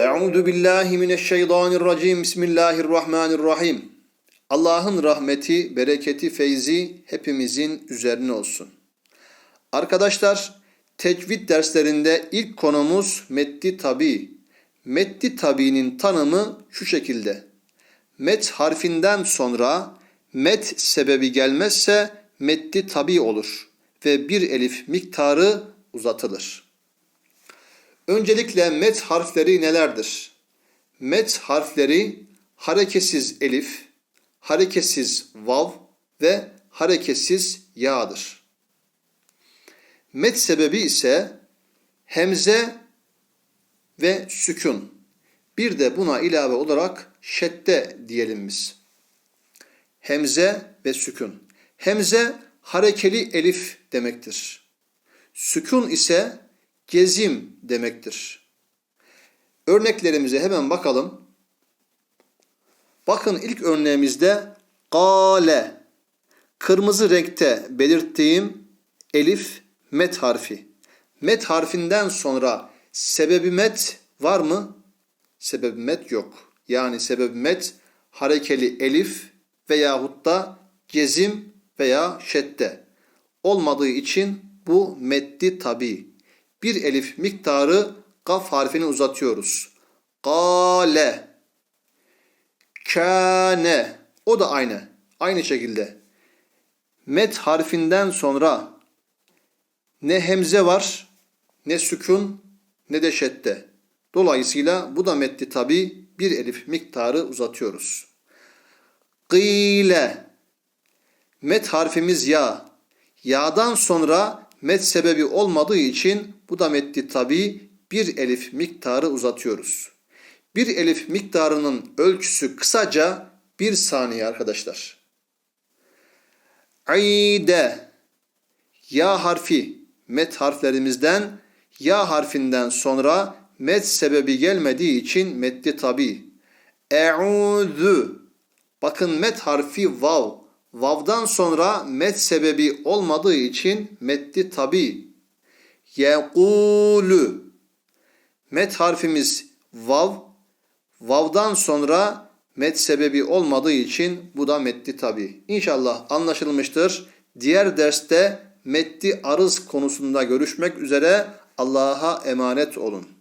Euzu billahi mineşşeytanirracim. Bismillahirrahmanirrahim. Allah'ın rahmeti, bereketi, feyzi hepimizin üzerine olsun. Arkadaşlar, tecvid derslerinde ilk konumuz meddi tabi. Meddi tabiinin tanımı şu şekilde. Met harfinden sonra met sebebi gelmezse meddi tabi olur ve bir elif miktarı uzatılır. Öncelikle met harfleri nelerdir? Met harfleri hareketsiz elif, hareketsiz vav ve hareketsiz ya'dır. Met sebebi ise hemze ve sükun. Bir de buna ilave olarak şedde diyelim biz. Hemze ve sükun. Hemze harekeli elif demektir. Sükun ise gezim demektir. Örneklerimize hemen bakalım. Bakın ilk örneğimizde gale kırmızı renkte belirttiğim elif met harfi. Met harfinden sonra sebebi met var mı? Sebebi met yok. Yani sebebi met harekeli elif veyahut da gezim veya şedde olmadığı için bu meddi tabi. Bir elif miktarı kaf harfini uzatıyoruz. Kale. Kâne. O da aynı. Aynı şekilde. Met harfinden sonra ne hemze var, ne sükun, ne de şedde. Dolayısıyla bu da metni tabi bir elif miktarı uzatıyoruz. Gıyle. Met harfimiz ya. Ya'dan sonra met sebebi olmadığı için bu da metni tabi bir elif miktarı uzatıyoruz. Bir elif miktarının ölçüsü kısaca bir saniye arkadaşlar. Aide ya harfi met harflerimizden ya harfinden sonra met sebebi gelmediği için metni tabi. E'udhu bakın met harfi vav. Vav'dan sonra met sebebi olmadığı için metni tabi. Yekulu met harfimiz vav. Vav'dan sonra met sebebi olmadığı için bu da metni tabi. İnşallah anlaşılmıştır. Diğer derste metni arız konusunda görüşmek üzere Allah'a emanet olun.